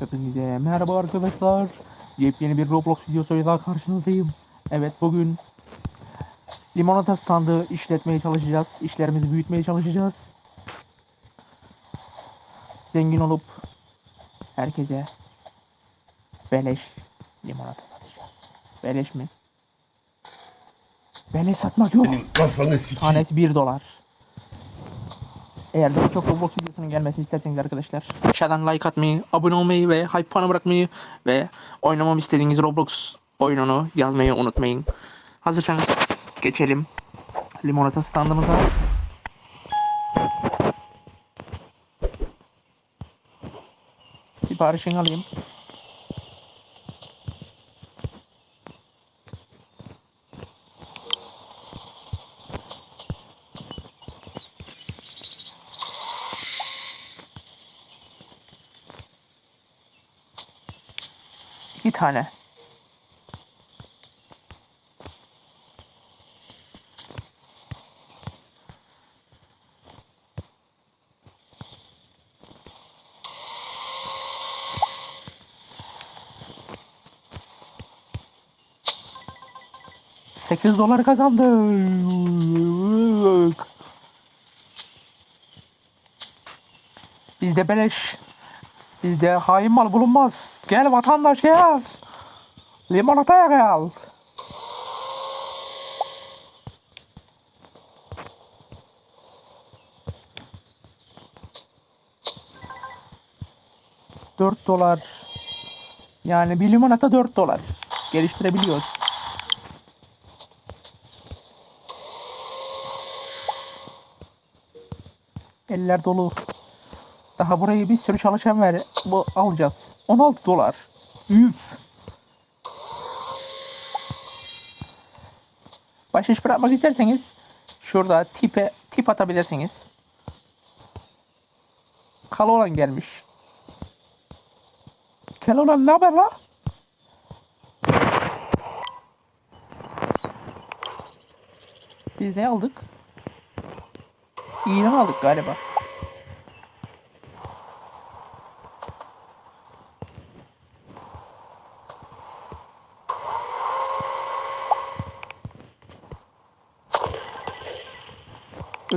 Hepinize merhaba arkadaşlar. Yepyeni bir Roblox videosuyla karşınızdayım. Evet bugün limonata standı işletmeye çalışacağız. İşlerimizi büyütmeye çalışacağız. Zengin olup herkese beleş limonata satacağız. Beleş mi? Beleş satmak yok. Senin kafanı sikeyim. Tanesi 1 dolar. Eğer daha çok Roblox videosunun gelmesini isterseniz arkadaşlar aşağıdan like atmayı, abone olmayı ve hype puanı bırakmayı ve oynamamı istediğiniz Roblox oyununu yazmayı unutmayın. Hazırsanız geçelim limonata standımıza. Siparişini alayım. Tane. Sekiz dolar kazandık. Bizde beleş. Bizde hain mal bulunmaz. Gel vatandaş gel. Limonataya gel. Dört dolar. Yani bir limonata dört dolar. Geliştirebiliyoruz. Eller dolu. Daha burayı bir sürü çalışan ver bu alacağız. 16 dolar. Üf. Baş iş bırakmak isterseniz şurada tipe tip atabilirsiniz. Kalolan gelmiş. Keloğlan ne haber la? Biz ne aldık? İğne aldık galiba.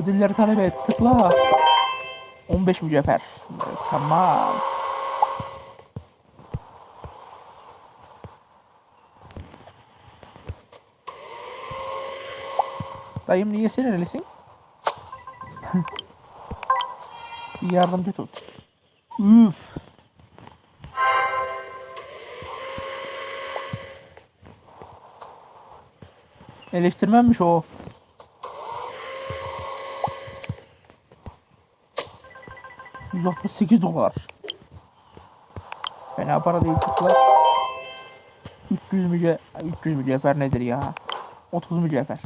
Ödülleri talep et. Tıkla. 15 mücevher. Tamam. Dayım niye sinirlisin? Bir yardımcı tut. Üf. Eleştirmenmiş o. ...168 dolar. Fena para değil tıkla. 300 müce... 300 mücevher nedir ya? 30 mücevher.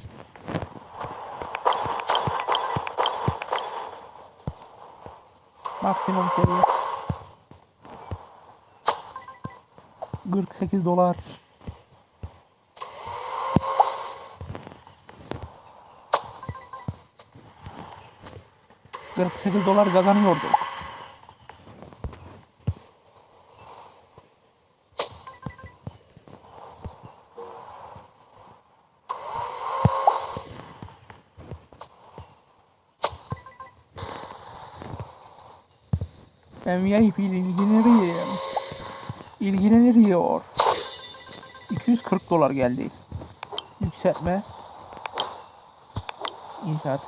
Maksimum seviye. 48 dolar. ...48 dolar kazanıyorduk. VIP ile ilgilenirim. İlgileniyor. 240 dolar geldi. Yükseltme. İnşaat.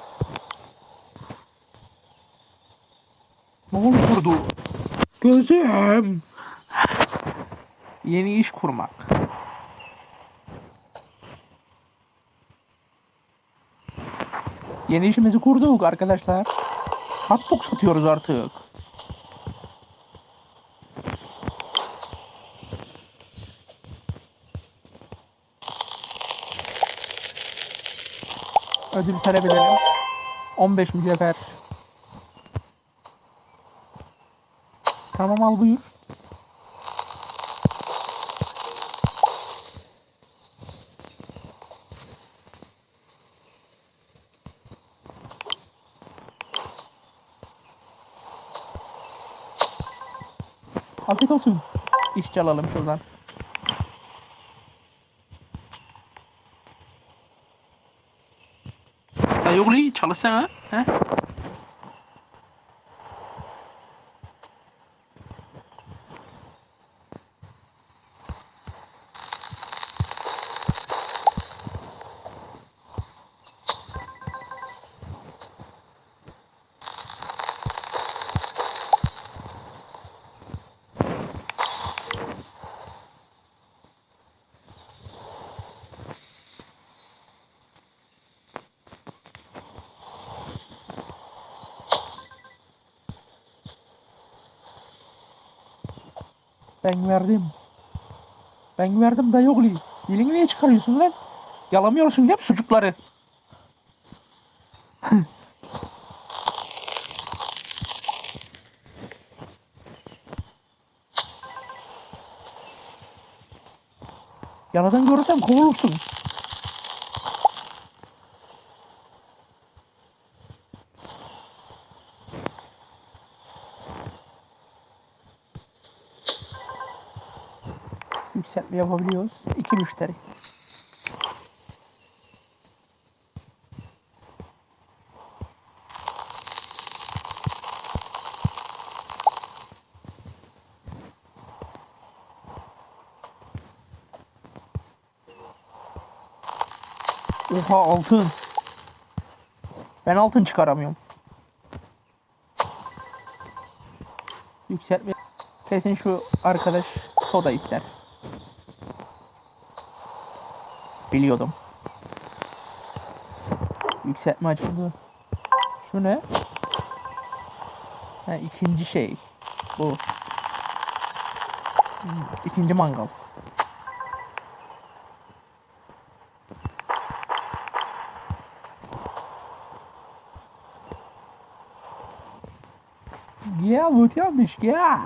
Ne olurdu? Gözüm. Yeni iş kurmak. Yeni işimizi kurduk arkadaşlar. Hotdog satıyoruz artık. Ödül talep edelim. 15 mücevher. Tamam al buyur. Afiyet olsun. İşçi alalım şuradan. Ya Ben verdim. Ben verdim da yok li. Dilini niye çıkarıyorsun lan? Yalamıyorsun değil mi sucukları? Yaladan görürsem kovulursun. Yükseltme yapabiliyoruz. İki müşteri. Oha altın. Ben altın çıkaramıyorum. Yükseltme. Kesin şu arkadaş soda ister. Biliyordum. Yükseltme açıldı. Şu ne? Ha, ikinci şey. Bu. İkinci mangal. Bu yanlış ya.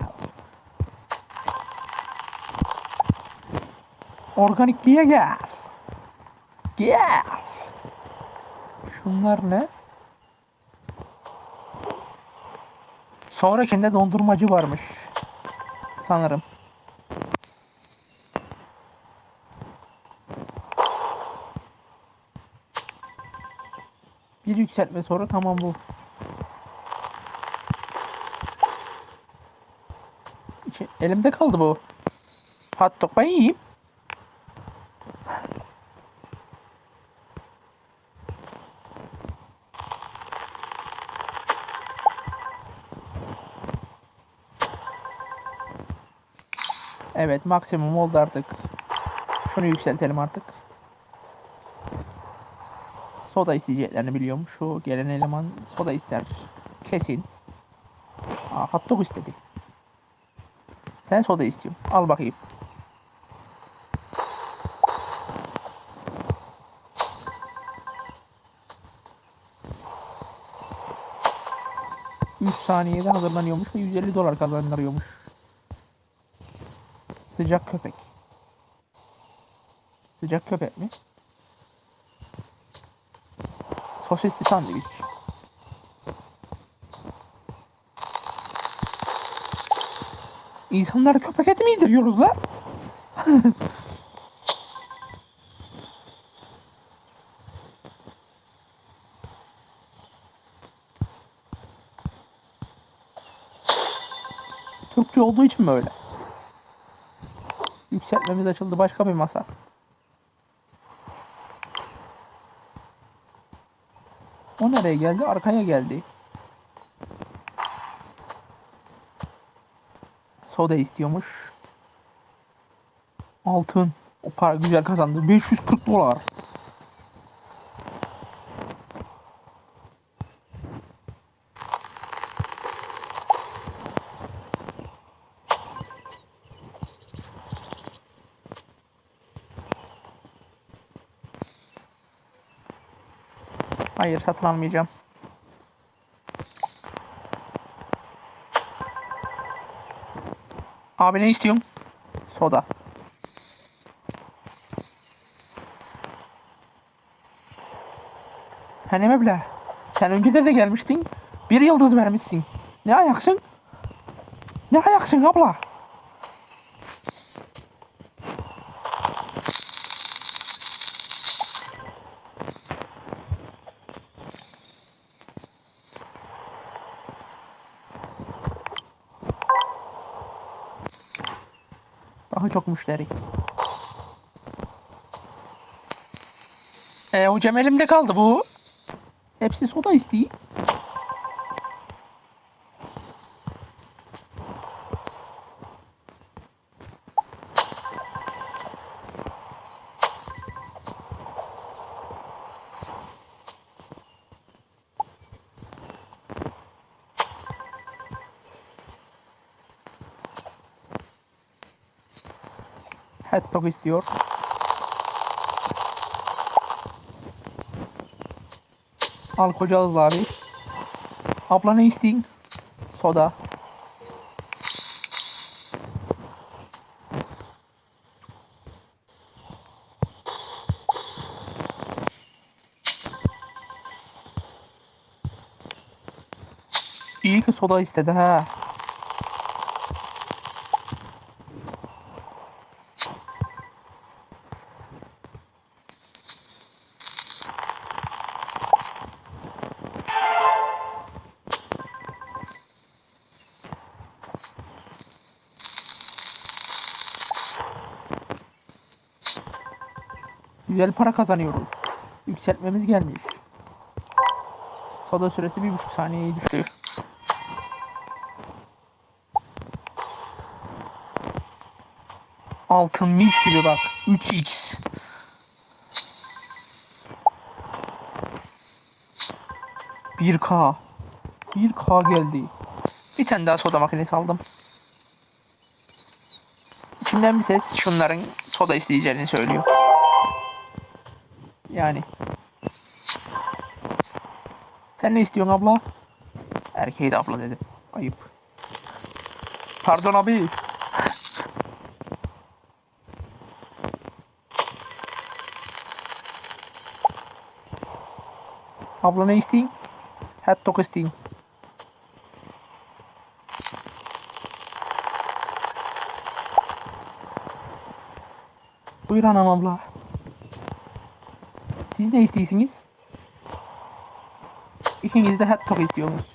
Organikliğe gel. Gel. Şunlar ne? Sonrakinde dondurmacı varmış. Sanırım. Bir yükseltme sonra tamam bu. Elimde kaldı bu. Hot dog ben yiyeyim. Evet maksimum oldu artık. Şunu yükseltelim artık. Soda isteyeceklerini biliyorum. Şu gelen eleman soda ister. Kesin. Aa, hot dog istedi. Sen soda istiyorsun. Al bakayım. Üç saniyede hazırlanıyormuş ve 150 dolar kazandırıyormuş. Sıcak köpek. Sıcak köpek mi? Sosisli sandviç. İnsanlara köpek eti mi yediriyoruz la? Türkçe olduğu için mi öyle? Yükseltmemiz açıldı başka bir masa. O nereye geldi? Arkaya geldi. Soda istiyormuş. Altın. O para güzel kazandı. 540 dolar. Hayır satın almayacağım. Abi ne istiyorsun? Soda. Hani meble? Sen önce de gelmiştin. Bir yıldız vermişsin. Ne ayaksın? Ne ayaksın abla? Daha çok müşteri. E hocam elimde kaldı bu. Hepsi soda isteği. Dog istiyor. Al koca abi. Abla ne isteyin? Soda. İyi ki soda istedi ha. Güzel para kazanıyoruz. Yükseltmemiz gelmiş. Soda süresi bir buçuk saniyeye düştü. Altın mis gibi bak. 3x. Bir K. Bir K geldi. Bir tane daha soda makinesi aldım. İçinden bir ses şunların soda isteyeceğini söylüyor. Yani. Sen ne istiyorsun abla? Erkeği de abla dedim. Ayıp. Pardon abi. Abla ne isteyin? Hot dog isteyin. Buyur anam abla. Siz ne istiyorsunuz? İkiniz de hot dog istiyorsunuz.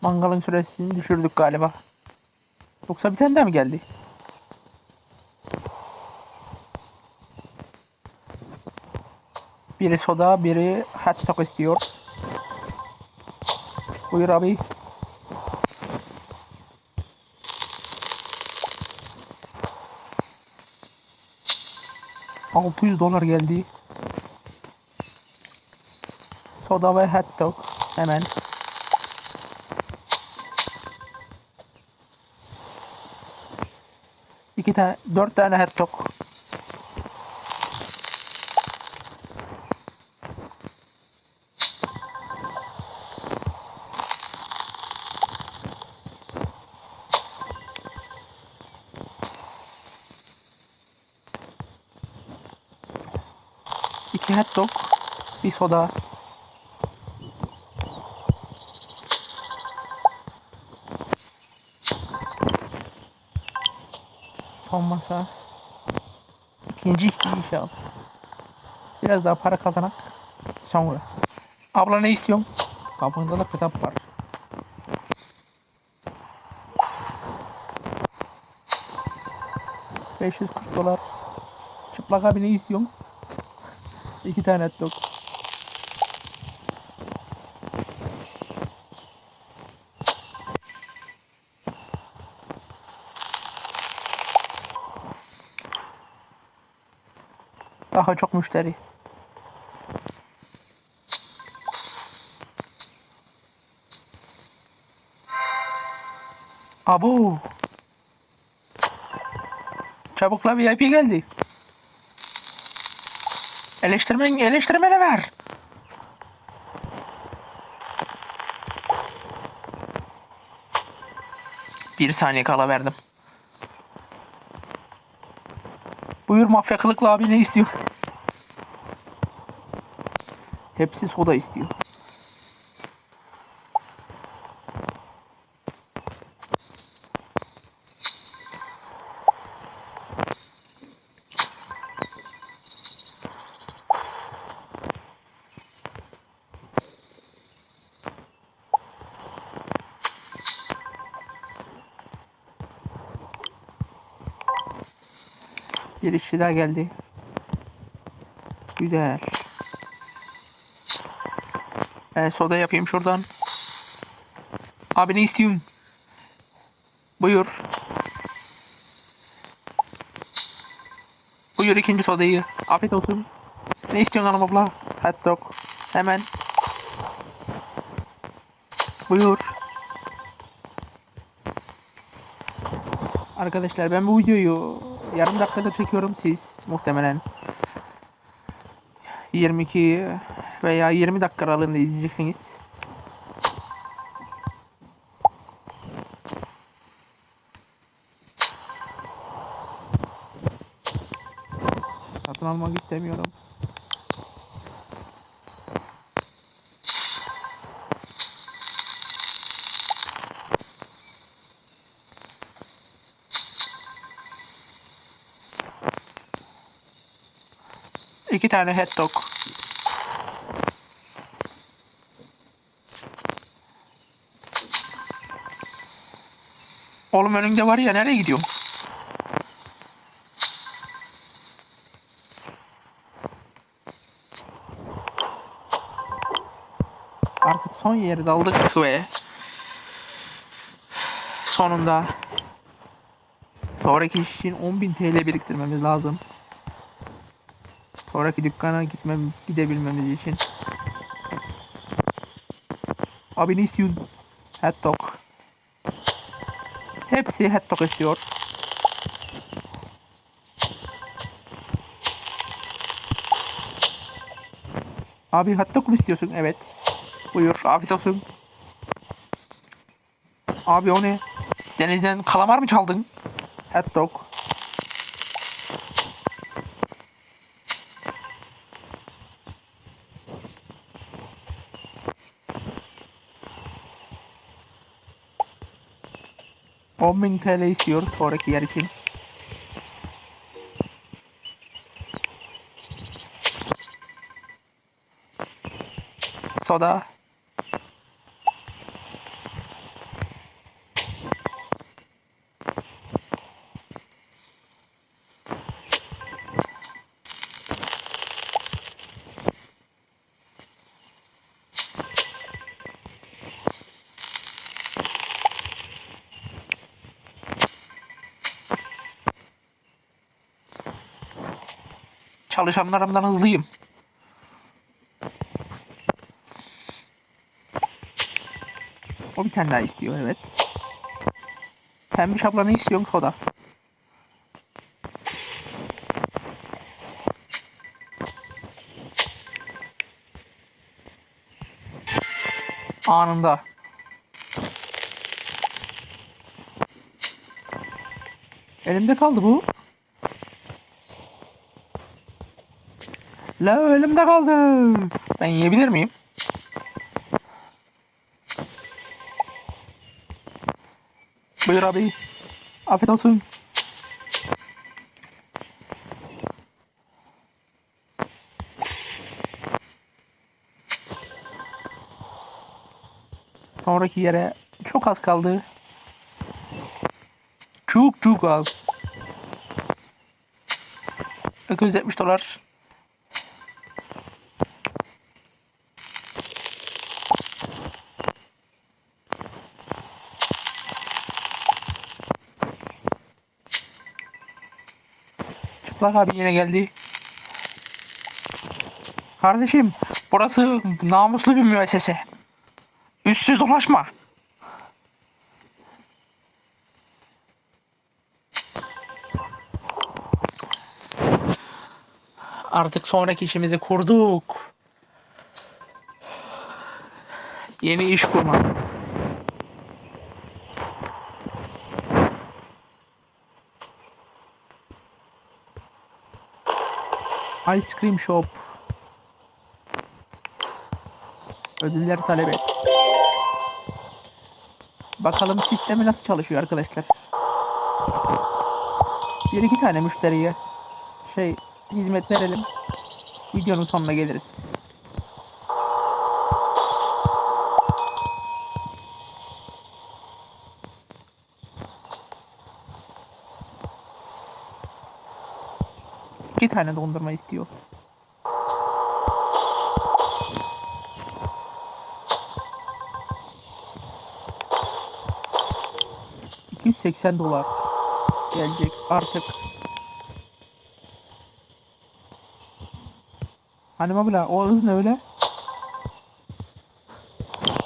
Mangalın süresini düşürdük galiba. Yoksa bir tane daha mı geldi? Biri soda, biri hot dog istiyor. Buyur abi. Altı yüz dolar geldi. Soda ve hot dog. Hemen. İki tane, dört tane hot dog. İki hot dog, bir soda. Son masa. İkinci iş inşallah. Biraz daha para kazanak. Sonra. Abla ne istiyorsun? Kapında da kitap var. ...540 dolar. Çıplak abi ne istiyorsun? İki tane hot dog. Daha çok müşteri. Abu. Çabukla VIP geldi. Eleştirmen, eleştirmene ver. Bir saniye kala verdim. Buyur mafya kılıklı abi ne istiyor? Hepsi soda istiyor. Daha geldi. Güzel. E, soda yapayım şuradan. Abi ne istiyorsun? Buyur. Buyur ikinci sodayı. Afiyet olsun. Ne istiyorsun hanım abla? Hot dog. Hemen. Buyur. Arkadaşlar ben bu videoyu yarım dakikada çekiyorum. Siz muhtemelen 22 veya 20 dakika aralığında izleyeceksiniz. Satın almak istemiyorum. İki tane hot dog. Oğlum önünde var ya nereye gidiyorsun? Artık son yeri daldık ve sonunda sonraki iş için 10.000 TL biriktirmemiz lazım sonraki dükkana gitmem gidebilmemiz için. Abi ne istiyorsun? Hattok. Hepsi hattok istiyor. Abi hattok mu istiyorsun? Evet. Buyur afiyet olsun. Abi o ne? Denizden kalamar mı çaldın? Hattok. 10.000 TL istiyoruz sonraki yer için. Soda Çalışanlarımdan hızlıyım. O bir tane daha istiyor evet. Pembiş abla ne istiyorsun soda? Anında. Elimde kaldı bu. La elimde kaldı. Ben yiyebilir miyim? Buyur abi. Afiyet olsun. Sonraki yere çok az kaldı. Çok çok az. 270 dolar. Çıplak abi yine geldi. Kardeşim burası namuslu bir müessese. Üstsüz dolaşma. Artık sonraki işimizi kurduk. Yeni iş kurmak. Ice Cream Shop. Ödüller talep et. Bakalım sistemi nasıl çalışıyor arkadaşlar. Bir iki tane müşteriye şey hizmet verelim. Videonun sonuna geliriz. İki tane dondurma istiyor. ...280 dolar... ...gelecek artık. Hani abla o hız ne öyle?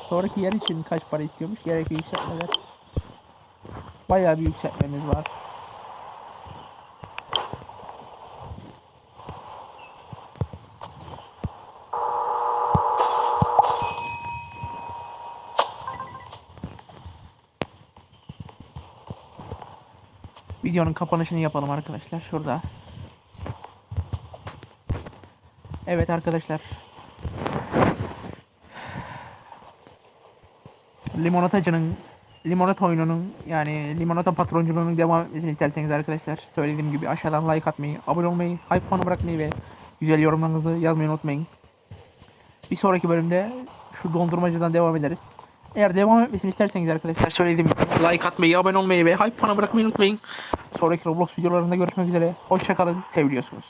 Sonraki yer için kaç para istiyormuş? Gerekli yükseltmeler. Bayağı bir yükseltmemiz var. Videonun kapanışını yapalım arkadaşlar şurada. Evet arkadaşlar. Limonatacının limonata oyununun yani limonata patronculuğunun devam etmesini isterseniz arkadaşlar söylediğim gibi aşağıdan like atmayı, abone olmayı, hype puanı bırakmayı ve güzel yorumlarınızı yazmayı unutmayın. Bir sonraki bölümde şu dondurmacıdan devam ederiz. Eğer devam etmesini isterseniz arkadaşlar söylediğim gibi like atmayı, abone olmayı ve hype puanı bırakmayı unutmayın. Sonraki Roblox videolarında görüşmek üzere. Hoşçakalın, seviliyorsunuz.